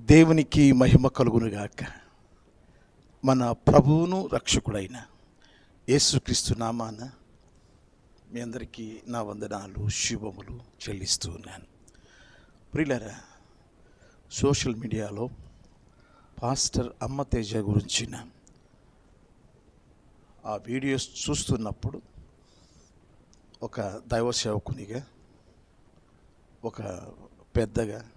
దేవునికి మహిమ కలుగునుగాక. మన ప్రభువును రక్షకుడైన యేసుక్రీస్తు నామాన మీ అందరికీ నా వందనాలు శుభములు చెల్లిస్తూ ఉన్నాను. ప్రియులరా సోషల్ మీడియాలో పాస్టర్ అమ్మ తేజ గురించిన ఆ వీడియోస్ చూస్తున్నప్పుడు ఒక దైవ సేవకునిగా ఒక పెద్దగా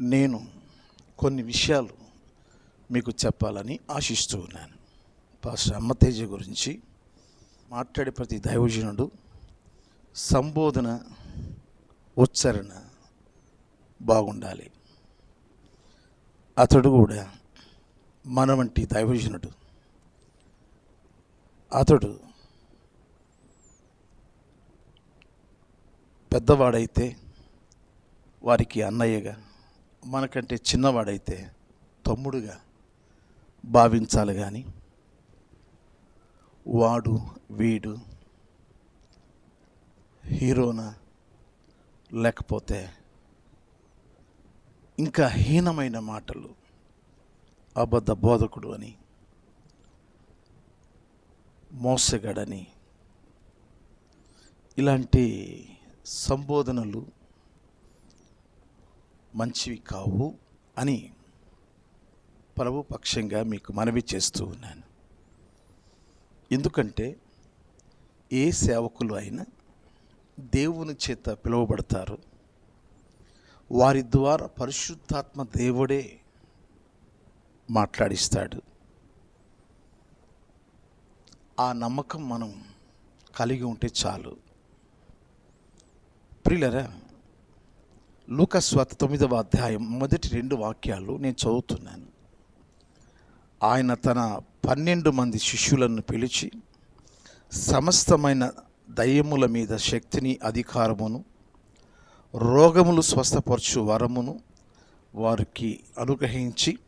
నేను కొన్ని విషయాలు మీకు చెప్పాలని ఆశిస్తూ ఉన్నాను. పాస్టర్ అమ్మతేజ గురించి మాట్లాడే ప్రతి దైవజనుడు సంబోధన ఉచ్చారణ బాగుండాలి. అతడు కూడా మన వంటి దైవజనుడు. అతడు పెద్దవాడైతే వారికి అన్నయ్యగా మనకంటే చిన్నవాడైతే తమ్ముడుగా భావించాలి కానీ వాడు వీడు హీరోనా లేకపోతే ఇంకా హీనమైన మాటలు అబద్ధ బోధకుడు అని మోసగాడని ఇలాంటి సంబోధనలు మంచివి కావు అని ప్రభు పక్షంగా మీకు మనవి చేస్తూ ఉన్నాను. ఎందుకంటే ఏ సేవకులు అయినా దేవుని చేత పిలువబడతారు. వారి ద్వారా పరిశుద్ధాత్మ దేవుడే మాట్లాడిస్తాడు. ఆ నమ్మకం మనం కలిగి ఉంటే చాలు. ప్రిలరా లూకస్వాత తొమ్మిదవ అధ్యాయం మొదటి రెండు వాక్యాలు నేను చదువుతున్నాను. ఆయన తన పన్నెండు మంది శిష్యులను పిలిచి సమస్తమైన దయ్యముల మీద శక్తిని అధికారమును రోగములు స్వస్థపరచు వరమును వారికి అనుగ్రహించి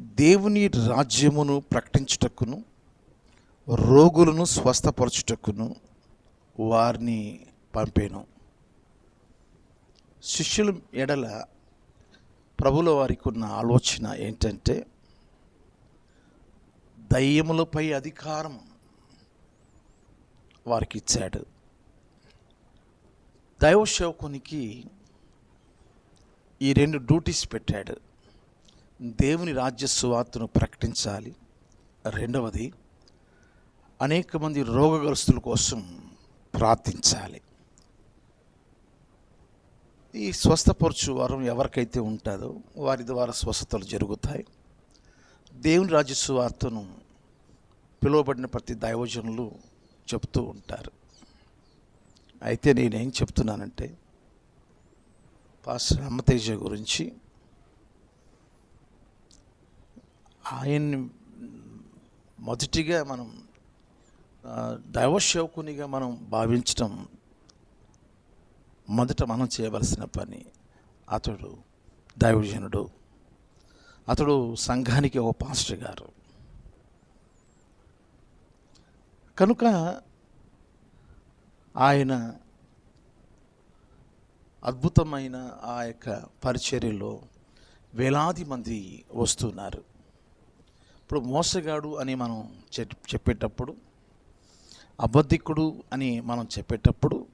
దేవుని రాజ్యమును ప్రకటించుటకును రోగులను స్వస్థపరచుటకును వారిని పంపాను. శిష్యుల ఎడల ప్రభుల వారికి ఉన్న ఆలోచన ఏంటంటే దయ్యములపై అధికారం వారికి ఇచ్చాడు దైవ సేవకునికి ఈ రెండు డ్యూటీస్ పెట్టాడు. దేవుని రాజ్య సువార్తను ప్రకటించాలి. రెండవది అనేక మంది రోగగ్రస్తుల కోసం ప్రార్థించాలి. ఈ స్వస్థపరచు వరం ఎవరికైతే ఉంటుందో వారి ద్వారా స్వస్థతలు జరుగుతాయి. దేవుని రాజ్య సువార్తను పిలువబడిన ప్రతి దైవజనులు చెప్తూ ఉంటారు. అయితే నేనేం చెప్తున్నానంటే పాస్టర్ అమ్మతేజ గురించి ఆయన్ని మొదటిగా మనం దైవ సేవకునిగా మనం భావించడం మొదట మనం చేయవలసిన పని అతడు దైవజనుడు. అతడు సంఘానికి ఒక పాస్టర్ గారు. కనుక ఆయన అద్భుతమైన ఆ యొక్క పరిచర్యలో వేలాది మంది వస్తున్నారు. ఇప్పుడు మోసగాడు అని మనం చెప్- చెప్పేటప్పుడు అబద్ధికుడు అని మనం చెప్పేటప్పుడు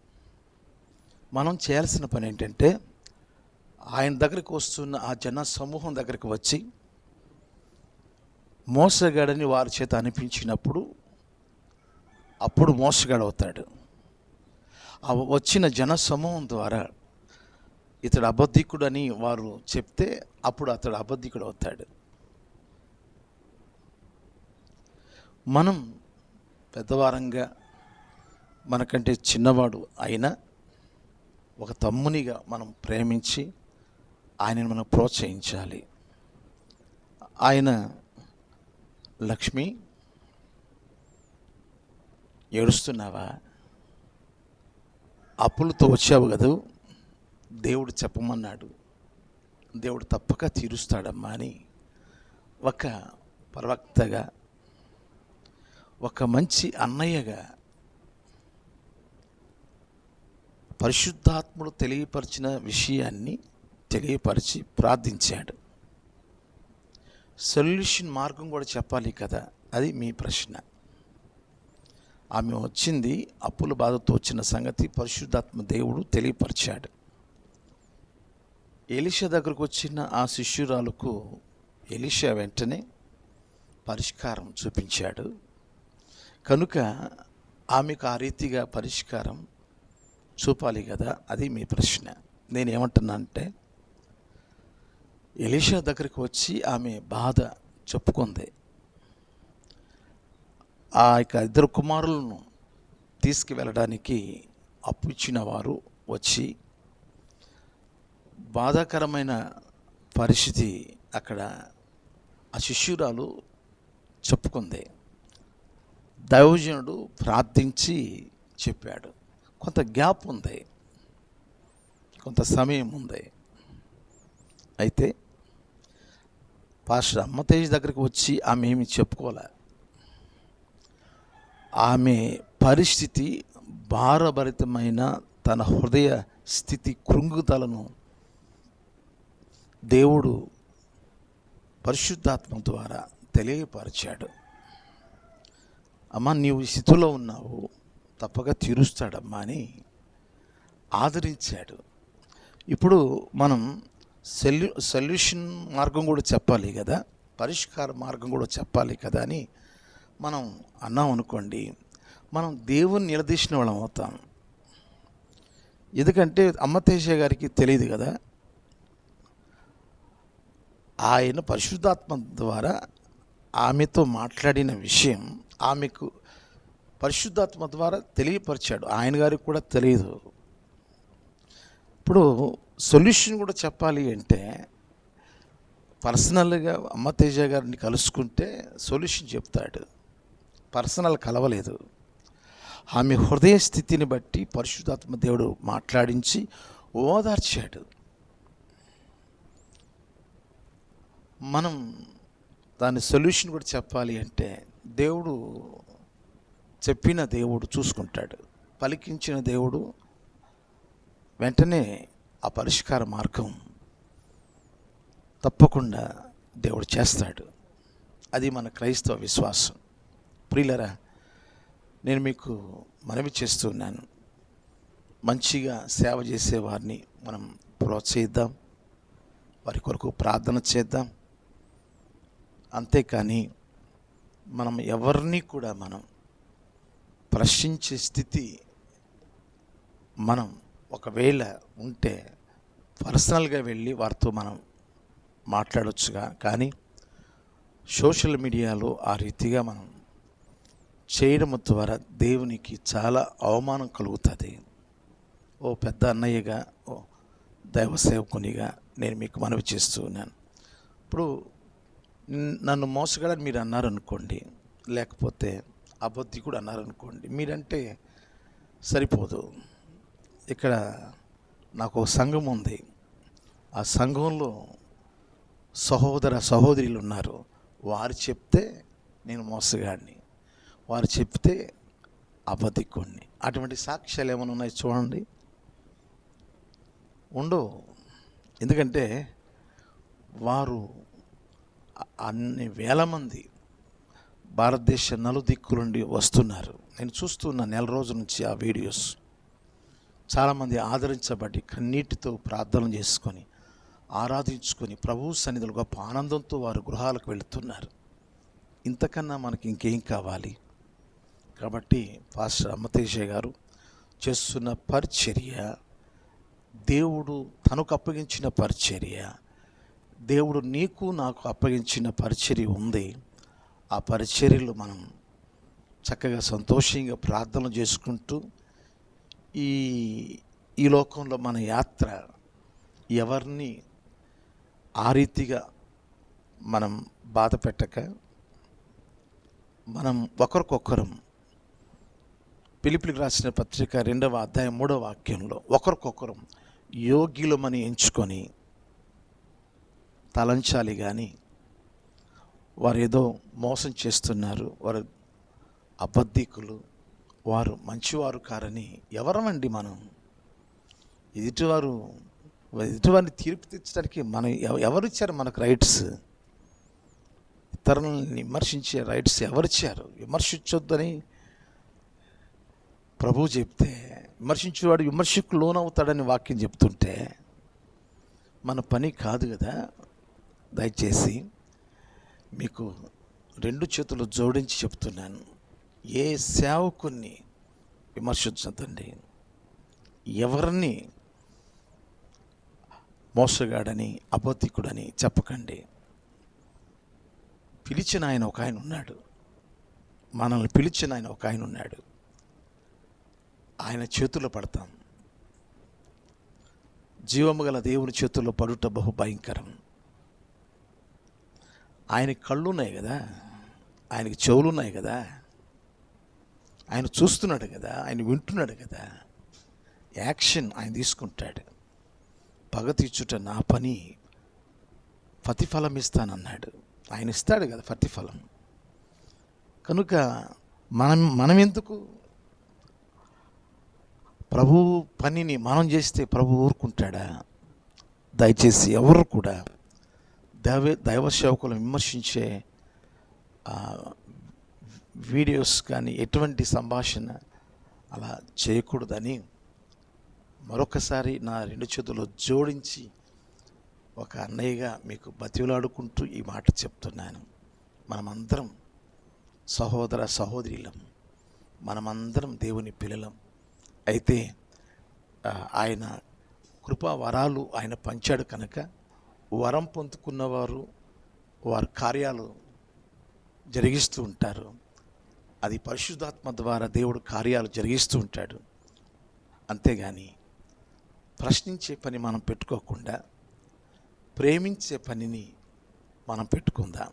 మనం చేయాల్సిన పని ఏంటంటే ఆయన దగ్గరికి వస్తున్న ఆ జన సమూహం దగ్గరికి వచ్చి మోసగాడని వారి చేత అనిపించినప్పుడు అప్పుడు మోసగాడు అవుతాడు. ఆ వచ్చిన జన సమూహం ద్వారా ఇతడు అబద్ధికుడు అని వారు చెప్తే అప్పుడు అతడు అబద్ధికుడు అవుతాడు. మనం పెద్దవారంగా మనకంటే చిన్నవాడు అయినా ఒక తమ్మునిగా మనం ప్రేమించి ఆయనను మనం ప్రోత్సహించాలి. ఆయన లక్ష్మి ఏడుస్తున్నావా? అప్పులతో వచ్చావు కదూ? దేవుడు చెప్పమన్నాడు. దేవుడు తప్పక తీరుస్తాడమ్మా అని ఒక ప్రవక్తగా ఒక మంచి అన్నయ్యగా పరిశుద్ధాత్ముడు తెలియపరిచిన విషయాన్ని తెలియపరిచి ప్రార్థించాడు. సొల్యూషన్ మార్గం కూడా చెప్పాలి కదా అది మీ ప్రశ్న. ఆమె వచ్చింది అప్పుల బాధతో వచ్చిన సంగతి పరిశుద్ధాత్మ దేవుడు తెలియపరిచాడు. ఎలిషా దగ్గరకు వచ్చిన ఆ శిష్యురాలకు ఎలిషా వెంటనే పరిష్కారం చూపించాడు. కనుక ఆమెకు ఆ రీతిగా పరిష్కారం చూపాలి కదా అది మీ ప్రశ్న. నేనేమంటున్నా అంటే ఎలీషా దగ్గరికి వచ్చి ఆమె బాధ చెప్పుకుంది. ఆ యొక్క ఇద్దరు కుమారులను తీసుకువెళ్ళడానికి అప్పు ఇచ్చిన వారు వచ్చి బాధాకరమైన పరిస్థితి అక్కడ ఆ శిష్యురాలు చెప్పుకుంది. దైవజనుడు ప్రార్థించి చెప్పాడు. కొంత గ్యాప్ ఉంది. కొంత సమయం ఉంది. అయితే పాస్టర్ అమ్మతేజ్ దగ్గరికి వచ్చి ఆమె ఏమి చెప్పుకోలే. ఆమె పరిస్థితి భారభరితమైన తన హృదయ స్థితి కృంగుదలను దేవుడు పరిశుద్ధాత్మ ద్వారా తెలియపరిచాడు. అమ్మ నీవు స్థితిలో ఉన్నావు. తప్పక తీరుస్తాడమ్మా అని ఆదరించాడు. ఇప్పుడు మనం సొల్యూ సొల్యూషన్ మార్గం కూడా చెప్పాలి కదా పరిష్కార మార్గం కూడా చెప్పాలి కదా అని మనం అన్నాం అనుకోండి మనం దేవుని నిలదీసిన వాళ్ళం అవుతాం. ఎందుకంటే అమ్మతేజ గారికి తెలియదు కదా ఆయన పరిశుద్ధాత్మ ద్వారా ఆమెతో మాట్లాడిన విషయం ఆమెకు పరిశుద్ధాత్మ ద్వారా తెలియపరిచాడు. ఆయన గారికి కూడా తెలియదు. ఇప్పుడు సొల్యూషన్ కూడా చెప్పాలి అంటే పర్సనల్గా అమ్మ తేజ గారిని కలుసుకుంటే సొల్యూషన్ చెప్తాడు. పర్సనల్ కలవలేదు. ఆమె హృదయ స్థితిని బట్టి పరిశుద్ధాత్మ దేవుడు మాట్లాడించి ఓదార్చాడు. మనం దాని సొల్యూషన్ కూడా చెప్పాలి అంటే దేవుడు చెప్పిన దేవుడు చూసుకుంటాడు. పలికించిన దేవుడు వెంటనే ఆ పరిష్కార మార్గం తప్పకుండా దేవుడు చేస్తాడు. అది మన క్రైస్తవ విశ్వాసం. ప్రియులరా నేను మీకు మనవి చేస్తున్నాను మంచిగా సేవ చేసే వారిని మనం ప్రోత్సహిద్దాం. వారి కొరకు ప్రార్థన చేద్దాం. అంతేకాని మనం ఎవరిని కూడా మనం ప్రశ్నించే స్థితి మనం ఒకవేళ ఉంటే పర్సనల్గా వెళ్ళి వారితో మనం మాట్లాడొచ్చుగా. కానీ సోషల్ మీడియాలో ఆ రీతిగా మనం చేయడం ద్వారా దేవునికి చాలా అవమానం కలుగుతుంది. ఓ పెద్ద అన్నయ్యగా ఓ దైవ సేవకునిగా నేను మీకు మనవి చేస్తూ ఉన్నాను. ఇప్పుడు నన్ను మోసగాడని మీరు అన్నారనుకోండి లేకపోతే అబద్ధికుడు అన్నారనుకోండి మీరంటే సరిపోదు. ఇక్కడ నాకు ఒక సంఘం ఉంది. ఆ సంఘంలో సహోదర సహోదరులు ఉన్నారు వారు చెప్తే నేను మోసగాడిని. వారు చెప్తే అబద్ధికుడిని అటువంటి సాక్ష్యాలు ఏమైనా ఉన్నాయి చూడండి. ఉండవు. ఎందుకంటే వారు అన్ని వేల మంది భారతదేశ నలుదిక్కుల నుండి వస్తున్నారు. నేను చూస్తున్న నెల రోజుల నుంచి ఆ వీడియోస్ చాలామంది ఆదరించబడి కన్నీటితో ప్రార్థన చేసుకొని ఆరాధించుకొని ప్రభు సన్నిధులు గొప్ప ఆనందంతో వారు గృహాలకు వెళుతున్నారు. ఇంతకన్నా మనకి ఇంకేం కావాలి? కాబట్టి పాస్టర్ అమ్మతేజయ్య గారు చేస్తున్న పరిచర్య దేవుడు తనకు అప్పగించిన పరిచర్య దేవుడు నీకు నాకు అప్పగించిన పరిచర్య ఉంది. ఆ పరిచర్యలు మనం చక్కగా సంతోషంగా ప్రార్థనలు చేసుకుంటూ ఈ ఈ లోకంలో మన యాత్ర ఎవరిని ఆ రీతిగా మనం బాధ పెట్టక మనం ఒకరికొకరం పిలిపిలికి రాసిన పత్రిక రెండవ అధ్యాయం మూడవ వాక్యంలో ఒకరికొకరం యోగ్యులమని ఎంచుకొని తలంచాలి కానీ వారు ఏదో మోసం చేస్తున్నారు వారు అబద్ధికులు వారు మంచివారు కారని ఎవరమండి మనం? ఎదుటివారు ఎదుటివారిని తీర్పు తెచ్చడానికి మనం ఎవరిచ్చారు మనకు రైట్స్ ఇతరులను విమర్శించే రైట్స్ ఎవరిచ్చారు? విమర్శించొద్దని ప్రభువు చెప్తే విమర్శించేవాడు విమర్శకు లోనవుతాడని వాక్యం చెప్తుంటే మన పని కాదు కదా దయచేసి. మీకు రెండు చేతులు జోడించి చెప్తున్నాను. ఏ సేవకుని విమర్శించదండి ఎవరిని మోసగాడని అబద్ధికుడని చెప్పకండి. పిలిచిన ఆయన ఒక ఆయన ఉన్నాడు. మనల్ని పిలిచిన ఆయన ఒక ఆయన ఉన్నాడు. ఆయన చేతుల్లో పడతాం. జీవము గల దేవుని చేతుల్లో పడుట బహు భయంకరం. ఆయనకి కళ్ళు ఉన్నాయి కదా ఆయనకి చెవులు ఉన్నాయి కదా ఆయన చూస్తున్నాడు కదా ఆయన వింటున్నాడు కదా యాక్షన్ ఆయన తీసుకుంటాడు. పగ తీర్చుట నా పని ప్రతిఫలం ఇస్తానన్నాడు ఆయన ఇస్తాడు కదా ప్రతిఫలం. కనుక మనం మనం ఎందుకు ప్రభు పనిని మనం చేస్తే ప్రభు ఊరుకుంటాడా? దయచేసి ఎవరు కూడా దైవ దైవ సేవకులను విమర్శించే వీడియోస్ కానీ ఎటువంటి సంభాషణ అలా చేయకూడదని మరొకసారి నా రెండు చేతులు జోడించి ఒక అన్నయ్యగా మీకు బతిలాడుకుంటూ ఈ మాట చెప్తున్నాను. మనమందరం సహోదర సహోదరులం. మనమందరం దేవుని పిల్లలం. అయితే ఆయన కృపా వరాలు ఆయన పంచాడు కనుక వరం పొందుకున్నవారు వారి కార్యాలు జరిగిస్తూ ఉంటారు. అది పరిశుద్ధాత్మ ద్వారా దేవుడు కార్యాలు జరిగిస్తూ ఉంటాడు. అంతేగాని ప్రశ్నించే పని మనం పెట్టుకోకుండా ప్రేమించే పనిని మనం పెట్టుకుందాం.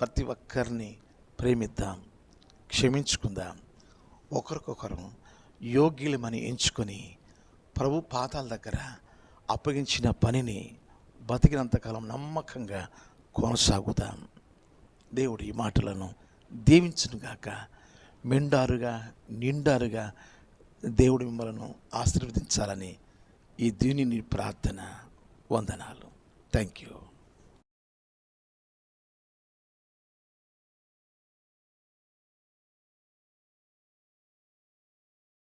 ప్రతి ఒక్కరిని ప్రేమిద్దాం క్షమించుకుందాం. ఒకరికొకరు యోగ్యులమని ఎంచుకొని ప్రభు పాదాల దగ్గర అప్పగించిన పనిని బతికినంతకాలం నమ్మకంగా కొనసాగుదాం. దేవుడు ఈ మాటలను దీవించునుగాక. మిండారుగా నిండారుగా దేవుడు మిమ్మలను ఆశీర్వదించాలని ఈ దీనిని ప్రార్థన వందనాలు. Thank you